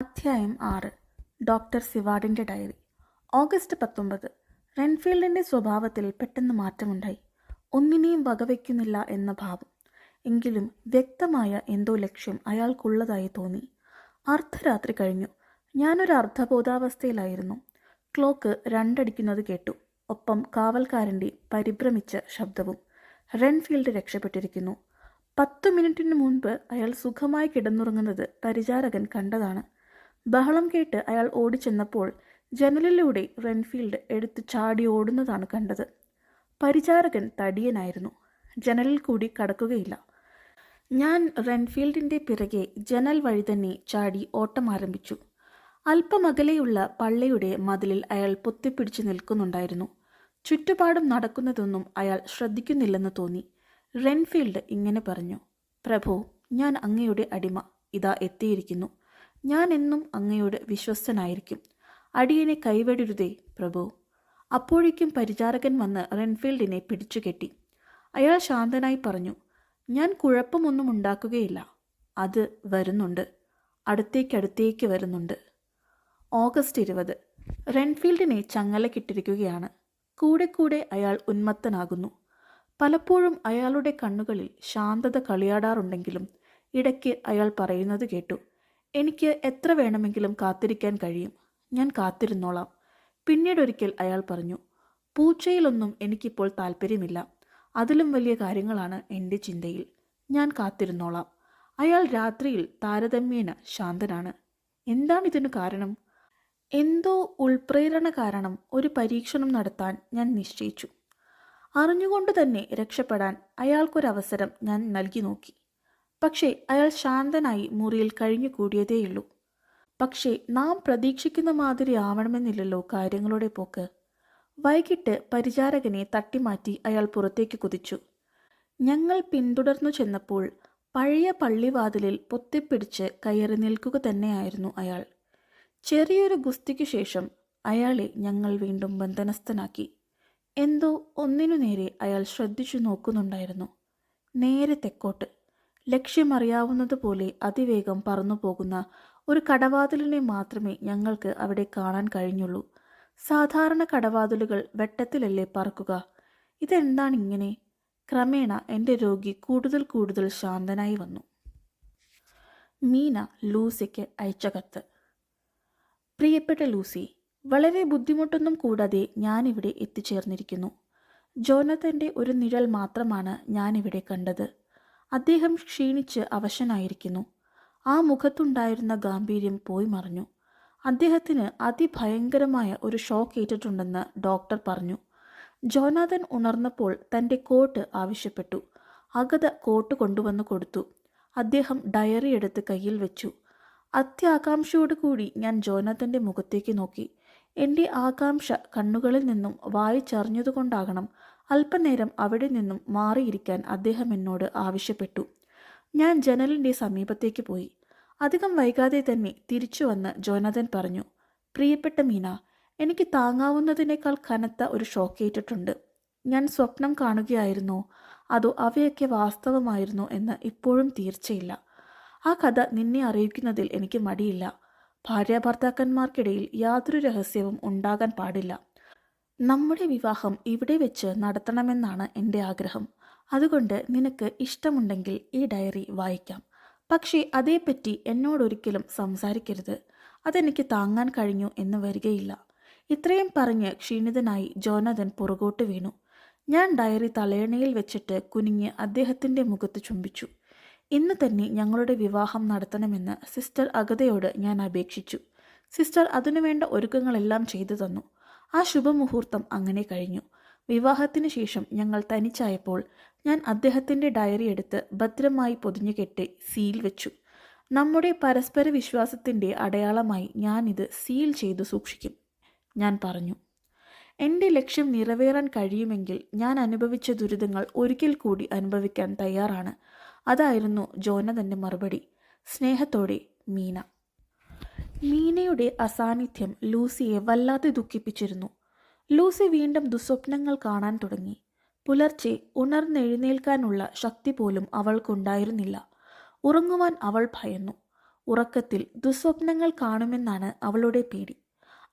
അധ്യായം ആറ്. Doctor സിവാർഡിന്റെ diary. August പത്തൊമ്പത്. റെൻഫീൽഡിന്റെ സ്വഭാവത്തിൽ പെട്ടെന്ന് മാറ്റമുണ്ടായി. ഒന്നിനെയും വകവയ്ക്കുന്നില്ല എന്ന ഭാവം. എങ്കിലും വ്യക്തമായ എന്തോ ലക്ഷ്യം അയാൾക്കുള്ളതായി തോന്നി. അർദ്ധരാത്രി കഴിഞ്ഞു. ഞാനൊരു അർദ്ധബോധാവസ്ഥയിലായിരുന്നു. ക്ലോക്ക് രണ്ടടിക്കുന്നത് കേട്ടു. ഒപ്പം കാവൽക്കാരന്റെ പരിഭ്രമിച്ച ശബ്ദവും റെൻഫീൽഡ് രക്ഷപ്പെട്ടിരിക്കുന്നു. പത്തു മിനിറ്റിന് മുൻപ് അയാൾ സുഖമായി കിടന്നുറങ്ങുന്നത് പരിചാരകൻ കണ്ടതാണ്. ബഹളം കേട്ട് അയാൾ ഓടിച്ചെന്നപ്പോൾ ജനലിലൂടെ റെൻഫീൽഡ് എടുത്ത് ചാടി ഓടുന്നതാണ് കണ്ടത്. പരിചാരകൻ തടിയനായിരുന്നു. ജനലിൽ കൂടി കടക്കുകയില്ല. ഞാൻ റെൻഫീൽഡിന്റെ പിറകെ ജനൽ വഴി തന്നെ ചാടി ഓട്ടം ആരംഭിച്ചു. അല്പമകലെയുള്ള പള്ളിയുടെ മതിലിൽ അയാൾ പൊത്തിപ്പിടിച്ച് നിൽക്കുന്നുണ്ടായിരുന്നു. ചുറ്റുപാടും നടക്കുന്നതൊന്നും അയാൾ ശ്രദ്ധിക്കുന്നില്ലെന്ന് തോന്നി. റെൻഫീൽഡ് ഇങ്ങനെ പറഞ്ഞു പ്രഭു ഞാൻ അങ്ങയുടെ അടിമ. ഇതാ എത്തിയിരിക്കുന്നു. ഞാൻ എന്നും അങ്ങയോട് വിശ്വസ്തനായിരിക്കും. അടിയനെ കൈവെടരുതേ പ്രഭു. അപ്പോഴേക്കും പരിചാരകൻ വന്ന് റെൻഫീൽഡിനെ പിടിച്ചുകെട്ടി അയാൾ ശാന്തനായി പറഞ്ഞു ഞാൻ കുഴപ്പമൊന്നും ഉണ്ടാക്കുകയില്ല. അത് വരുന്നുണ്ട്. അടുത്തേക്കടുത്തേക്ക് വരുന്നുണ്ട്. ഓഗസ്റ്റ് ഇരുപത്. റെൻഫീൽഡിനെ ചങ്ങലക്കിട്ടിരിക്കുകയാണ്. കൂടെ കൂടെ അയാൾ ഉന്മത്തനാകുന്നു. പലപ്പോഴും അയാളുടെ കണ്ണുകളിൽ ശാന്തത കളിയാടാറുണ്ടെങ്കിലും ഇടയ്ക്ക് അയാൾ പറയുന്നത് കേട്ടു. എനിക്ക് എത്ര വേണമെങ്കിലും കാത്തിരിക്കാൻ കഴിയും? ഞാൻ കാത്തിരുന്നോളാം. പിന്നീടൊരിക്കൽ അയാൾ പറഞ്ഞു പൂച്ചയിലൊന്നും എനിക്കിപ്പോൾ താല്പര്യമില്ല. അതിലും വലിയ കാര്യങ്ങളാണ് എന്റെ ചിന്തയിൽ. ഞാൻ കാത്തിരുന്നോളാം. അയാൾ രാത്രിയിൽ താരതമ്യേന ശാന്തനാണ്. എന്താണിതിനു കാരണം? എന്തോ ഉൾപ്രേരണ കാരണം ഒരു പരീക്ഷണം നടത്താൻ ഞാൻ നിശ്ചയിച്ചു. അറിഞ്ഞുകൊണ്ട് തന്നെ രക്ഷപ്പെടാൻ അയാൾക്കൊരവസരം ഞാൻ നൽകി നോക്കി. പക്ഷേ അയാൾ ശാന്തനായി മുറിയിൽ കഴിഞ്ഞു കൂടിയതേയുള്ളൂ പക്ഷേ നാം പ്രതീക്ഷിക്കുന്ന മാതിരി ആവണമെന്നില്ലല്ലോ കാര്യങ്ങളുടെ പോക്ക്. വൈകിട്ട് പരിചാരകനെ തട്ടിമാറ്റി അയാൾ പുറത്തേക്ക് കുതിച്ചു. ഞങ്ങൾ പിന്തുടർന്നു ചെന്നപ്പോൾ പഴയ പള്ളിവാതിലിൽ പൊത്തിപ്പിടിച്ച് കയറി നിൽക്കുക തന്നെയായിരുന്നു അയാൾ. ചെറിയൊരു ഗുസ്തിക്കു ശേഷം അയാളെ ഞങ്ങൾ വീണ്ടും ബന്ധനസ്ഥനാക്കി. എന്തോ ഒന്നിനു നേരെ അയാൾ ശ്രദ്ധിച്ചു നോക്കുന്നുണ്ടായിരുന്നു. നേരെ തെക്കോട്ട്. ലക്ഷ്യമറിയാവുന്നതുപോലെ അതിവേഗം പറന്നുപോകുന്ന ഒരു കടവാതിലിനെ മാത്രമേ ഞങ്ങൾക്ക് അവിടെ കാണാൻ കഴിഞ്ഞുള്ളൂ. സാധാരണ കടവാതിലുകൾ വെട്ടത്തിലല്ലേ പറക്കുക? ഇതെന്താണിങ്ങനെ ക്രമേണ എന്റെ രോഗി കൂടുതൽ കൂടുതൽ ശാന്തനായി വന്നു. മീന ലൂസിക്ക് അയച്ച കത്ത്. പ്രിയപ്പെട്ട ലൂസി വളരെ ബുദ്ധിമുട്ടൊന്നും കൂടാതെ ഞാനിവിടെ എത്തിച്ചേർന്നിരിക്കുന്നു. ജോനത്തന്റെ ഒരു നിഴൽ മാത്രമാണ് ഞാനിവിടെ കണ്ടത്. അദ്ദേഹം ക്ഷീണിച്ച് അവശനായിരിക്കുന്നു. ആ മുഖത്തുണ്ടായിരുന്ന ഗാംഭീര്യം പോയി മറഞ്ഞു. അദ്ദേഹത്തിന് അതിഭയങ്കരമായ ഒരു ഷോക്ക് ഏറ്റിട്ടുണ്ടെന്ന് ഡോക്ടർ പറഞ്ഞു. ജോനാഥൻ ഉണർന്നപ്പോൾ തന്റെ കോട്ട് ആവശ്യപ്പെട്ടു. അഗത കോട്ട് കൊണ്ടുവന്ന് കൊടുത്തു. അദ്ദേഹം ഡയറി എടുത്ത് കയ്യിൽ വെച്ചു. അത്യാകാംക്ഷയോടു കൂടി ഞാൻ ജോനാഥന്റെ മുഖത്തേക്ക് നോക്കി. എന്റെ ആകാംക്ഷ കണ്ണുകളിൽ നിന്നും വായിച്ചറിഞ്ഞതുകൊണ്ടാകണം അല്പനേരം അവിടെ നിന്നും മാറിയിരിക്കാൻ അദ്ദേഹം എന്നോട് ആവശ്യപ്പെട്ടു. ഞാൻ ജനലിന്റെ സമീപത്തേക്ക് പോയി. അധികം വൈകാതെ തന്നെ തിരിച്ചു വന്ന് ജോനാഥൻ പറഞ്ഞു പ്രിയപ്പെട്ട മീന എനിക്ക് താങ്ങാവുന്നതിനേക്കാൾ കനത്ത ഒരു ഷോക്കേറ്റിട്ടുണ്ട് ഞാൻ സ്വപ്നം കാണുകയായിരുന്നോ. അതോ അവയൊക്കെ വാസ്തവമായിരുന്നോ എന്ന് ഇപ്പോഴും തീർച്ചയില്ല. ആ കഥ നിന്നെ അറിയിക്കുന്നതിൽ എനിക്ക് മടിയില്ല. ഭാര്യാഭർത്താക്കന്മാർക്കിടയിൽ യാതൊരു രഹസ്യവും ഉണ്ടാകാൻ പാടില്ല. നമ്മുടെ വിവാഹം ഇവിടെ വെച്ച് നടത്തണമെന്നാണ് എന്റെ ആഗ്രഹം. അതുകൊണ്ട് നിനക്ക് ഇഷ്ടമുണ്ടെങ്കിൽ ഈ ഡയറി വായിക്കാം. പക്ഷേ അതേപ്പറ്റി എന്നോടൊരിക്കലും സംസാരിക്കരുത്. അതെനിക്ക് താങ്ങാൻ കഴിഞ്ഞു എന്ന് വരികയില്ല. ഇത്രയും പറഞ്ഞ് ക്ഷീണിതനായി ജോനഥൻ പുറകോട്ട് വീണു. ഞാൻ ഡയറി തലയണയിൽ വെച്ചിട്ട് കുനിഞ്ഞ് അദ്ദേഹത്തിന്റെ മുഖത്ത് ചുംബിച്ചു. ഇന്ന് തന്നെ ഞങ്ങളുടെ വിവാഹം നടത്തണമെന്ന് സിസ്റ്റർ അഗതയോട് ഞാൻ അപേക്ഷിച്ചു. സിസ്റ്റർ അതിനുവേണ്ട ഒരുക്കങ്ങളെല്ലാം ചെയ്തു തന്നു. ആ ശുഭമുഹൂർത്തം അങ്ങനെ കഴിഞ്ഞു. വിവാഹത്തിന് ശേഷം ഞങ്ങൾ തനിച്ചായപ്പോൾ ഞാൻ അദ്ദേഹത്തിന്റെ ഡയറി എടുത്ത് ഭദ്രമായി പൊതിഞ്ഞുകെട്ടി സീൽ വെച്ചു. നമ്മുടെ പരസ്പര വിശ്വാസത്തിന്റെ അടയാളമായി ഞാനിത് സീൽ ചെയ്തു സൂക്ഷിക്കും ഞാൻ പറഞ്ഞു. എന്റെ ലക്ഷ്യം നിറവേറാൻ കഴിയുമെങ്കിൽ ഞാൻ അനുഭവിച്ച ദുരിതങ്ങൾ ഒരിക്കൽ കൂടി അനുഭവിക്കാൻ തയ്യാറാണ്. അതായിരുന്നു ജോന തന്റെ മറുപടി. സ്നേഹത്തോടെ മീന. മീനയുടെ അസാന്നിധ്യം ലൂസിയെ വല്ലാതെ ദുഃഖിപ്പിച്ചിരുന്നു. ലൂസി വീണ്ടും ദുസ്വപ്നങ്ങൾ കാണാൻ തുടങ്ങി. പുലർച്ചെ ഉണർന്നെഴുന്നേൽക്കാനുള്ള ശക്തി പോലും അവൾക്കുണ്ടായിരുന്നില്ല. ഉറങ്ങുവാൻ അവൾ ഭയന്നു. ഉറക്കത്തിൽ ദുസ്വപ്നങ്ങൾ കാണുമെന്നാണ് അവളുടെ പേടി.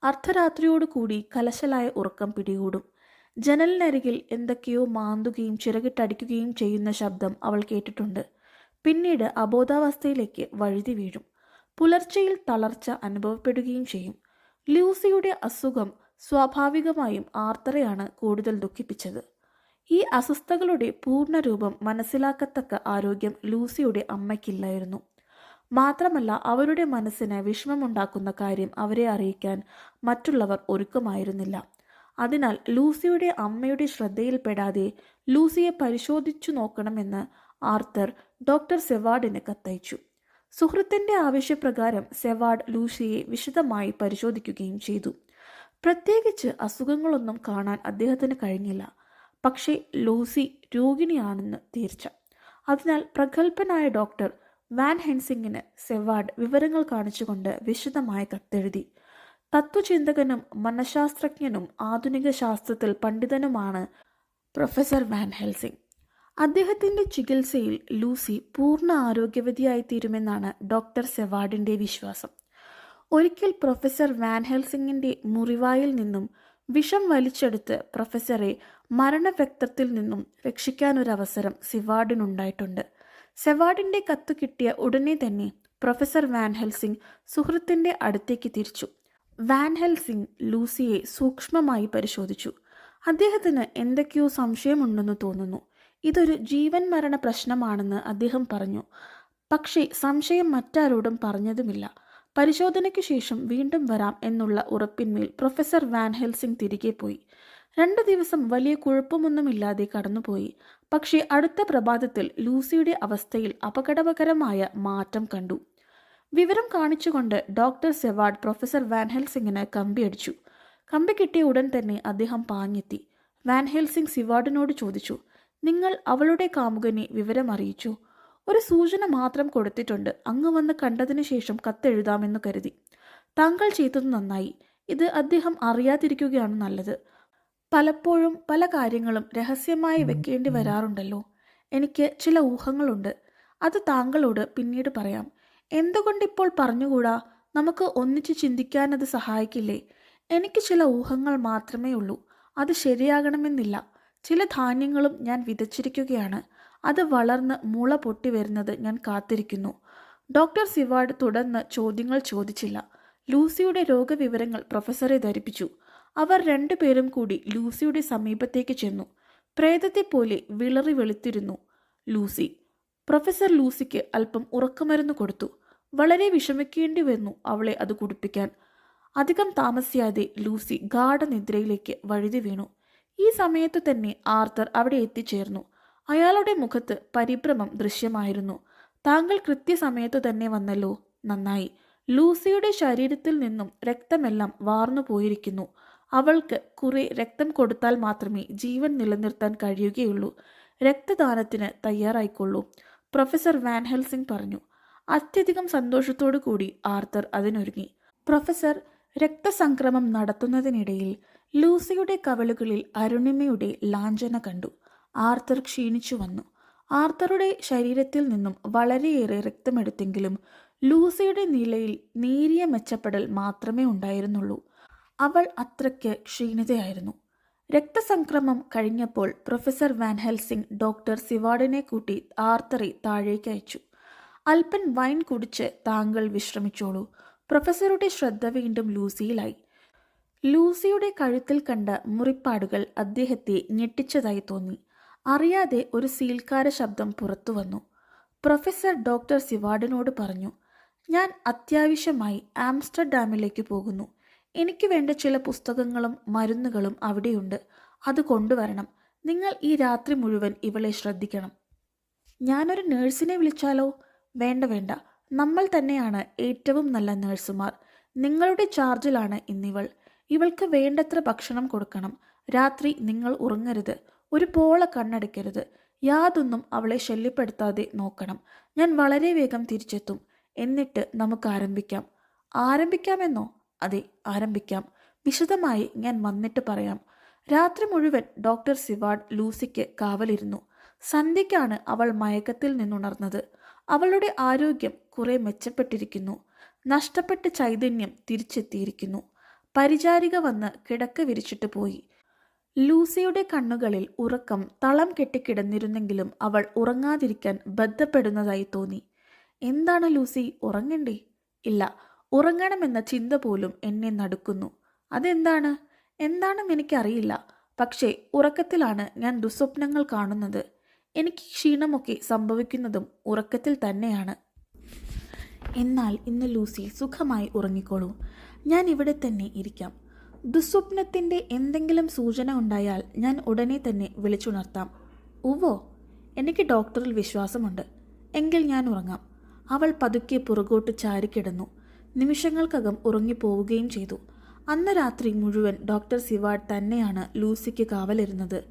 അർദ്ധരാത്രിയോടുകൂടി കലശലായ ഉറക്കം പിടികൂടും. ജനലിനരികിൽ എന്തൊക്കെയോ മാന്തുകയും ചിറകിട്ടടിക്കുകയും ചെയ്യുന്ന ശബ്ദം അവൾ കേട്ടിട്ടുണ്ട്. പിന്നീട് അബോധാവസ്ഥയിലേക്ക് വഴുതി വീഴും. പുലർച്ചയിൽ തളർച്ച അനുഭവപ്പെടുകയും ചെയ്യും. ലൂസിയുടെ അസുഖം സ്വാഭാവികമായും ആർത്തറയാണ് കൂടുതൽ ദുഃഖിപ്പിച്ചത്. ഈ അസ്വസ്ഥകളുടെ പൂർണരൂപം മനസ്സിലാക്കത്തക്ക ആരോഗ്യം ലൂസിയുടെ അമ്മയ്ക്കില്ലായിരുന്നു. മാത്രമല്ല അവരുടെ മനസ്സിന് വിഷമമുണ്ടാക്കുന്ന കാര്യം അവരെ അറിയിക്കാൻ മറ്റുള്ളവർ ഒരുക്കമായിരുന്നില്ല. അതിനാൽ ലൂസിയുടെ അമ്മയുടെ ശ്രദ്ധയിൽപ്പെടാതെ ലൂസിയെ പരിശോധിച്ചു നോക്കണമെന്ന് ആർത്തർ ഡോക്ടർ സെവാർഡിന് കത്തയച്ചു. സുഹൃത്തിന്റെ ആവശ്യപ്രകാരം സെവാർഡ് ലൂസിയെ വിശദമായി പരിശോധിക്കുകയും ചെയ്തു. പ്രത്യേകിച്ച് അസുഖങ്ങളൊന്നും കാണാൻ അദ്ദേഹത്തിന് കഴിഞ്ഞില്ല. പക്ഷേ ലൂസി രോഗിണിയാണെന്ന് തീർച്ച. അതിനാൽ പ്രഗത്ഭനായ ഡോക്ടർ വാൻ ഹെൻസിങ്ങിന് സെവാർഡ് വിവരങ്ങൾ കാണിച്ചുകൊണ്ട് വിശദമായ കത്തെഴുതി. തത്വചിന്തകനും മനഃശാസ്ത്രജ്ഞനും ആധുനിക ശാസ്ത്രത്തിൽ പണ്ഡിതനുമാണ് പ്രൊഫസർ വാൻ ഹെൽസിംഗ് അദ്ദേഹത്തിന്റെ ചികിത്സയിൽ ലൂസി പൂർണ ആരോഗ്യവതിയായി തീരുമെന്നാണ് ഡോക്ടർ സെവാർഡിന്റെ വിശ്വാസം. ഒരിക്കൽ പ്രൊഫസർ വാൻ ഹെൽസിംഗിന്റെ മുറിവായിൽ നിന്നും വിഷം വലിച്ചെടുത്ത് പ്രൊഫസറെ മരണവ്യക്തത്തിൽ നിന്നും രക്ഷിക്കാനൊരവസരം സിവാർഡിനുണ്ടായിട്ടുണ്ട്. സെവാർഡിന്റെ കത്ത് കിട്ടിയ ഉടനെ തന്നെ പ്രൊഫസർ വാൻഹെൽസിംഗ് സുഹൃത്തിന്റെ അടുത്തേക്ക് തിരിച്ചു. വാൻഹെൽസിംഗ് ലൂസിയെ സൂക്ഷ്മമായി പരിശോധിച്ചു. അദ്ദേഹത്തിന് എന്തൊക്കെയോ സംശയമുണ്ടെന്ന് തോന്നുന്നു. ഇതൊരു ജീവൻ മരണ പ്രശ്നമാണെന്ന് അദ്ദേഹം പറഞ്ഞു. പക്ഷേ സംശയം മറ്റാരോടും പറഞ്ഞതുമില്ല. പരിശോധനയ്ക്ക് ശേഷം വീണ്ടും വരാം എന്നുള്ള ഉറപ്പിന്മേൽ പ്രൊഫസർ വാൻ ഹെൽസിംഗ് തിരികെ പോയി. രണ്ടു ദിവസം വലിയ കുഴപ്പമൊന്നുമില്ലാതെ കടന്നുപോയി. പക്ഷേ അടുത്ത പ്രഭാതത്തിൽ ലൂസിയുടെ അവസ്ഥയിൽ അപകടകരമായ മാറ്റം കണ്ടു. വിവരം കാണിച്ചുകൊണ്ട് ഡോക്ടർ സെവാഡ് പ്രൊഫസർ വാൻ ഹെൽസിംഗിന് കമ്പി കിട്ടിയ ഉടൻ തന്നെ അദ്ദേഹം പാഞ്ഞെത്തി. വാൻ ഹെൽസിംഗ് സിവാർഡിനോട് ചോദിച്ചു നിങ്ങൾ അവളുടെ കാമുകനെ വിവരം അറിയിച്ചു. ഒരു സൂചന മാത്രം കൊടുത്തിട്ടുണ്ട്. അങ്ങ് വന്ന് കണ്ടതിന് ശേഷം കത്തെഴുതാമെന്ന് കരുതി. താങ്കൾ ചെയ്തത് നന്നായി. ഇത് അദ്ദേഹം അറിയാതിരിക്കുകയാണ് നല്ലത്. പലപ്പോഴും പല കാര്യങ്ങളും രഹസ്യമായി വെക്കേണ്ടി വരാറുണ്ടല്ലോ. എനിക്ക് ചില ഊഹങ്ങളുണ്ട്. അത് താങ്കളോട് പിന്നീട് പറയാം. എന്തുകൊണ്ടിപ്പോൾ പറഞ്ഞുകൂടാ? നമുക്ക് ഒന്നിച്ച് ചിന്തിക്കാൻ അത് സഹായിക്കില്ലേ? എനിക്ക് ചില ഊഹങ്ങൾ മാത്രമേ ഉള്ളൂ. അത് ശരിയാകണമെന്നില്ല. ചില ധാന്യങ്ങളും ഞാൻ വിതച്ചിരിക്കുകയാണ്. അത് വളർന്ന് മുള പൊട്ടി വരുന്നത് ഞാൻ കാത്തിരിക്കുന്നു. ഡോക്ടർ സിവാർഡ് തുടർന്ന് ചോദ്യങ്ങൾ ചോദിച്ചില്ല. ലൂസിയുടെ രോഗവിവരങ്ങൾ പ്രൊഫസറെ ധരിപ്പിച്ചു. അവർ രണ്ടുപേരും കൂടി ലൂസിയുടെ സമീപത്തേക്ക് ചെന്നു. പ്രേതത്തെ പോലെ വിളറി വെളുത്തിരുന്നു. ലൂസി പ്രൊഫസർ ലൂസിക്ക് അല്പം ഉറക്കമരുന്ന് കൊടുത്തു. വളരെ വിഷമിക്കേണ്ടി വന്നു അവളെ അത് കുടിപ്പിക്കാൻ. അധികം താമസിയാതെ ലൂസി ഗാഠനിദ്രയിലേക്ക് വഴുതി വീണു. ഈ സമയത്ത് തന്നെ ആർത്തർ അവിടെ എത്തിച്ചേർന്നു. അയാളുടെ മുഖത്ത് പരിഭ്രമം ദൃശ്യമായിരുന്നു. താങ്കൾ കൃത്യസമയത്ത് തന്നെ വന്നല്ലോ. നന്നായി. ലൂസിയുടെ ശരീരത്തിൽ നിന്നും രക്തമെല്ലാം വാർന്നു പോയിരിക്കുന്നു. അവൾക്ക് കുറെ രക്തം കൊടുത്താൽ മാത്രമേ ജീവൻ നിലനിർത്താൻ കഴിയുകയുള്ളൂ. രക്തദാനത്തിന് തയ്യാറായിക്കൊള്ളൂ. പ്രൊഫസർ വാൻഹൽസിംഗ് പറഞ്ഞു. അത്യധികം സന്തോഷത്തോടു കൂടി ആർത്തർ അതിനൊരുങ്ങി. പ്രൊഫസർ രക്തസംക്രമം നടത്തുന്നതിനിടയിൽ ലൂസിയുടെ കവളുകളിൽ അരുണിമയുടെ ലാഞ്ചന കണ്ടു. ആർത്തർ ക്ഷീണിച്ചു വന്നു. ആർത്തറുടെ ശരീരത്തിൽ നിന്നും വളരെയേറെ രക്തമെടുത്തെങ്കിലും ലൂസിയുടെ നിലയിൽ നേരിയ മെച്ചപ്പെടൽ മാത്രമേ ഉണ്ടായിരുന്നുള്ളൂ. അവൾ അത്രയ്ക്ക് ക്ഷീണിതയായിരുന്നു. രക്തസംക്രമം കഴിഞ്ഞപ്പോൾ പ്രൊഫസർ വാൻ ഹെൽസിംഗ് ഡോക്ടർ സിവാർഡിനെ കൂട്ടി ആർത്തറെ താഴേക്ക് അയച്ചു. അല്പൻ വൈൻ കുടിച്ച് താങ്കൾ വിശ്രമിച്ചോളൂ. പ്രൊഫസറുടെ ശ്രദ്ധ വീണ്ടും ലൂസിയിലായി. ലൂസിയുടെ കഴുത്തിൽ കണ്ട മുറിപ്പാടുകൾ അദ്ദേഹത്തെ ഞെട്ടിച്ചതായി തോന്നി. അറിയാതെ ഒരു സീൽക്കാര ശബ്ദം പുറത്തു വന്നു. പ്രൊഫസർ ഡോക്ടർ സിവാർഡിനോട് പറഞ്ഞു ഞാൻ അത്യാവശ്യമായി ആംസ്റ്റർഡാമിലേക്ക് പോകുന്നു. എനിക്ക് വേണ്ട ചില പുസ്തകങ്ങളും മരുന്നുകളും അവിടെയുണ്ട്. അത് കൊണ്ടുവരണം. നിങ്ങൾ ഈ രാത്രി മുഴുവൻ ഇവളെ ശ്രദ്ധിക്കണം. ഞാനൊരു നേഴ്സിനെ വിളിച്ചാലോ? വേണ്ട വേണ്ട. നമ്മൾ തന്നെയാണ് ഏറ്റവും നല്ല നേഴ്സുമാർ. നിങ്ങളുടെ ചാർജിലാണ് ഇന്നിവൾ. ഇവൾക്ക് വേണ്ടത്ര ഭക്ഷണം കൊടുക്കണം. രാത്രി നിങ്ങൾ ഉറങ്ങരുത്. ഒരു പോള കണ്ണടയ്ക്കരുത്. യാതൊന്നും അവളെ ശല്യപ്പെടുത്താതെ നോക്കണം. ഞാൻ വളരെ വേഗം തിരിച്ചെത്തും. എന്നിട്ട് നമുക്ക് ആരംഭിക്കാം. ആരംഭിക്കാമെന്നോ? അതെ ആരംഭിക്കാം. വിശദമായി ഞാൻ വന്നിട്ട് പറയാം. രാത്രി മുഴുവൻ ഡോക്ടർ സിവാഡ് ലൂസിക്ക് കാവലിരുന്നു. സന്ധ്യയ്ക്കാണ് അവൾ മയക്കത്തിൽ നിന്നുണർന്നത്. അവളുടെ ആരോഗ്യം കുറെ മെച്ചപ്പെട്ടിരിക്കുന്നു. നഷ്ടപ്പെട്ട ചൈതന്യം തിരിച്ചെത്തിയിരിക്കുന്നു. പരിചാരിക വന്ന് കിടക്ക വിരിച്ചിട്ട് പോയി. ലൂസിയുടെ കണ്ണുകളിൽ ഉറക്കം തളം കെട്ടിക്കിടന്നിരുന്നെങ്കിലും അവൾ ഉറങ്ങാതിരിക്കാൻ ബന്ധപ്പെടുന്നതായി തോന്നി. എന്താണ് ലൂസി ഉറങ്ങണ്ടേ? ഇല്ല ഉറങ്ങണമെന്ന ചിന്ത പോലും എന്നെ നടുക്കുന്നു. അതെന്താണ്? എന്താണെന്ന് എനിക്കറിയില്ല. പക്ഷേ ഉറക്കത്തിലാണ് ഞാൻ ദുസ്വപ്നങ്ങൾ കാണുന്നത്. എനിക്ക് ക്ഷീണമൊക്കെ സംഭവിക്കുന്നതും ഉറക്കത്തിൽ തന്നെയാണ്. എന്നാൽ ഇന്ന് ലൂസി സുഖമായി ഉറങ്ങിക്കോളൂ. ഞാൻ ഇവിടെ തന്നെ ഇരിക്കാം. ദുസ്വപ്നത്തിന്റെ എന്തെങ്കിലും സൂചന ഉണ്ടായാൽ ഞാൻ ഉടനെ തന്നെ വിളിച്ചുണർത്താം. ഉവോ എനിക്ക് ഡോക്ടറിൽ വിശ്വാസമുണ്ട്. എങ്കിൽ ഞാൻ ഉറങ്ങാം. അവൾ പതുക്കെ പുറകോട്ട് ചാരിക്കിടന്നു നിമിഷങ്ങൾക്കകം ഉറങ്ങിപ്പോവുകയും ചെയ്തു. അന്ന് രാത്രി മുഴുവൻ ഡോക്ടർ സിവാഡ് തന്നെയാണ് ലൂസിക്ക് കാവലിരുന്നത്.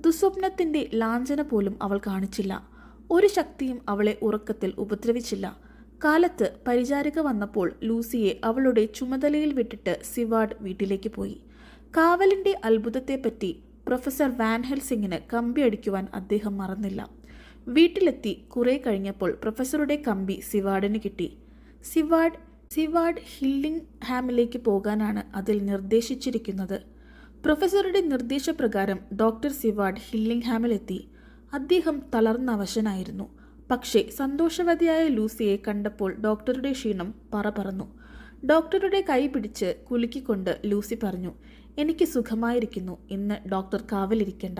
ദുസ്വപ്നത്തിന്റെ ലാഞ്ചന പോലും അവൾ കാണിച്ചില്ല. ഒരു ശക്തിയും അവളെ ഉറക്കത്തിൽ ഉപദ്രവിച്ചില്ല. കാലത്ത് പരിചാരിക വന്നപ്പോൾ ലൂസിയെ അവളുടെ ചുമതലയിൽ വിട്ടിട്ട് സിവാർഡ് വീട്ടിലേക്ക് പോയി. കാവലിന്റെ അത്ഭുതത്തെപ്പറ്റി പ്രൊഫസർ വാൻഹൽ സിംഗിന് കമ്പി അടിക്കുവാൻ അദ്ദേഹം മറന്നില്ല. വീട്ടിലെത്തി കുറെ കഴിഞ്ഞപ്പോൾ പ്രൊഫസറുടെ കമ്പി സിവാഡിന് കിട്ടി. സിവാർഡ് സിവാർഡ് ഹില്ലിംഗ് ഹാമിലേക്ക് പോകാനാണ് അതിൽ നിർദ്ദേശിച്ചിരിക്കുന്നത്. പ്രൊഫസറുടെ നിർദ്ദേശപ്രകാരം ഡോക്ടർ സിവാർഡ് ഹില്ലിംഗ് ഹാമിലെത്തി അദ്ദേഹം തളർന്ന അവശനായിരുന്നു. പക്ഷേ സന്തോഷവതിയായ ലൂസിയെ കണ്ടപ്പോൾ ഡോക്ടറുടെ ക്ഷീണം പറ പറന്നു. ഡോക്ടറുടെ കൈ പിടിച്ച് കുലുക്കിക്കൊണ്ട് ലൂസി പറഞ്ഞു എനിക്ക് സുഖമായിരിക്കുന്നു. ഇന്ന് ഡോക്ടർ കാവലിരിക്കേണ്ട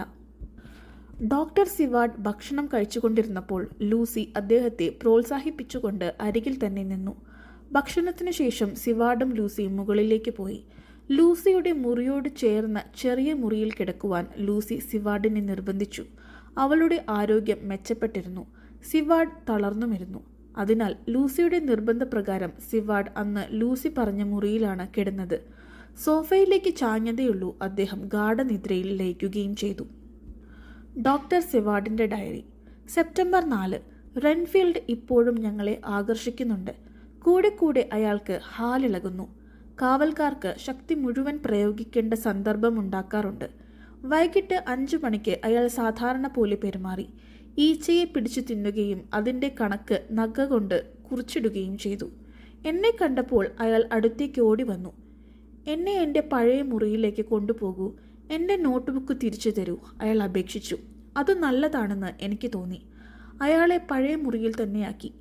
ഡോക്ടർ സിവാഡ് ഭക്ഷണം കഴിച്ചുകൊണ്ടിരുന്നപ്പോൾ ലൂസി അദ്ദേഹത്തെ പ്രോത്സാഹിപ്പിച്ചുകൊണ്ട് അരികിൽ തന്നെ നിന്നു. ഭക്ഷണത്തിനു ശേഷം സിവാഡും ലൂസിയും മുകളിലേക്ക് പോയി. ലൂസിയുടെ മുറിയോട് ചേർന്ന ചെറിയ മുറിയിൽ കിടക്കുവാൻ ലൂസി സിവാഡിനെ നിർബന്ധിച്ചു. അവളുടെ ആരോഗ്യം മെച്ചപ്പെട്ടിരുന്നു. സിവാഡ് തളർന്നുമിരുന്നു. അതിനാൽ ലൂസിയുടെ നിർബന്ധപ്രകാരം സിവാഡ് അന്ന് ലൂസി പറഞ്ഞ മുറിയിലാണ് കിടന്നത്. സോഫയിലേക്ക് ചാഞ്ഞതേയുള്ളൂ അദ്ദേഹം ഗാഠനിദ്രയിൽ ലയിക്കുകയും ചെയ്തു. ഡോക്ടർ സിവാഡിന്റെ ഡയറി. സെപ്റ്റംബർ നാല്. റെൻഫീൽഡ് ഇപ്പോഴും ഞങ്ങളെ ആകർഷിക്കുന്നുണ്ട്. കൂടെ കൂടെ അയാൾക്ക് ഹാലിളകുന്നു. കാവൽക്കാർക്ക് ശക്തി മുഴുവൻ പ്രയോഗിക്കേണ്ട സന്ദർഭമുണ്ടാക്കാറുണ്ട് വൈകിട്ട് അഞ്ചു മണിക്ക് അയാൾ സാധാരണ പോലെ പെരുമാറി. ഈച്ചയെ പിടിച്ചു തിന്നുകയും അതിന്റെ കണക്ക് നഗ കൊണ്ട് കുറിച്ചിടുകയും ചെയ്തു. എന്നെ കണ്ടപ്പോൾ അയാൾ അടുത്തേക്ക് ഓടി വന്നു. എന്നെ എന്റെ പഴയ മുറിയിലേക്ക് കൊണ്ടുപോകൂ. എന്റെ നോട്ട് ബുക്ക് തിരിച്ചു തരൂ അയാൾ അപേക്ഷിച്ചു. അത് നല്ലതാണെന്ന് എനിക്ക് തോന്നി. അയാളെ പഴയ മുറിയിൽ തന്നെയാക്കി.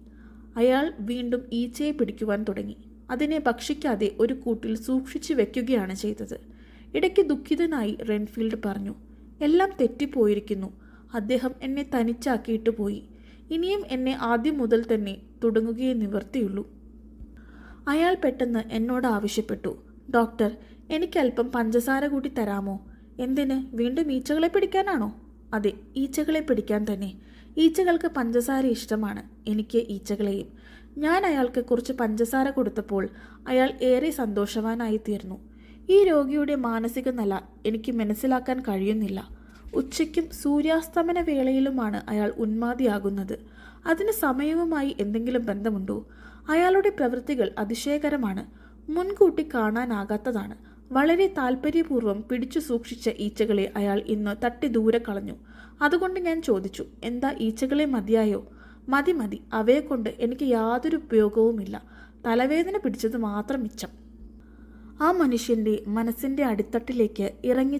അയാൾ വീണ്ടും ഈച്ചയെ പിടിക്കുവാൻ തുടങ്ങി. അതിനെ ഭക്ഷിക്കാതെ ഒരു കൂട്ടിൽ സൂക്ഷിച്ചു വെക്കുകയാണ് ചെയ്തത്. ഇടയ്ക്ക് ദുഃഖിതനായി റെൻഫീൽഡ് പറഞ്ഞു എല്ലാം തെറ്റിപ്പോയിരിക്കുന്നു. അദ്ദേഹം എന്നെ തനിച്ചാക്കിയിട്ട് പോയി. ഇനിയും എന്നെ ആദ്യം മുതൽ തന്നെ തുടങ്ങുകയേ നിവർത്തിയുള്ളൂ. അയാൾ പെട്ടെന്ന് എന്നോട് ആവശ്യപ്പെട്ടു. ഡോക്ടർ എനിക്കല്പം പഞ്ചസാര കൂട്ടി തരാമോ? എന്തിന്? വീണ്ടും ഈച്ചകളെ പിടിക്കാനാണോ? അതെ ഈച്ചകളെ പിടിക്കാൻ തന്നെ. ഈച്ചകൾക്ക് പഞ്ചസാര ഇഷ്ടമാണ്. എനിക്ക് ഈച്ചകളെയും. ഞാൻ അയാൾക്ക് കുറച്ച് പഞ്ചസാര കൊടുത്തപ്പോൾ അയാൾ ഏറെ സന്തോഷവാനായി തീർന്നു ഈ രോഗിയുടെ മാനസിക നില എനിക്ക് മനസ്സിലാക്കാൻ കഴിയുന്നില്ല. ഉച്ചയ്ക്കും സൂര്യാസ്തമന വേളയിലുമാണ് അയാൾ ഉന്മാദിയാകുന്നത്. അതിന് സമയവുമായി എന്തെങ്കിലും ബന്ധമുണ്ടോ? അയാളുടെ പ്രവൃത്തികൾ അതിശയകരമാണ്. മുൻകൂട്ടി കാണാനാകാത്തതാണ്. വളരെ താല്പര്യപൂർവം പിടിച്ചു സൂക്ഷിച്ച ഈച്ചകളെ അയാൾ ഇന്ന് തട്ടി ദൂരെ കളഞ്ഞു. അതുകൊണ്ട് ഞാൻ ചോദിച്ചു എന്താ ഈച്ചകളെ മതിയായോ? മതി മതി. അവയെ കൊണ്ട് എനിക്ക് യാതൊരു ഉപയോഗവുമില്ല. തലവേദന പിടിച്ചത് മാത്രം മിച്ചം. ആ മനുഷ്യന്റെ മനസ്സിന്റെ അടിത്തട്ടിലേക്ക് ഇറങ്ങി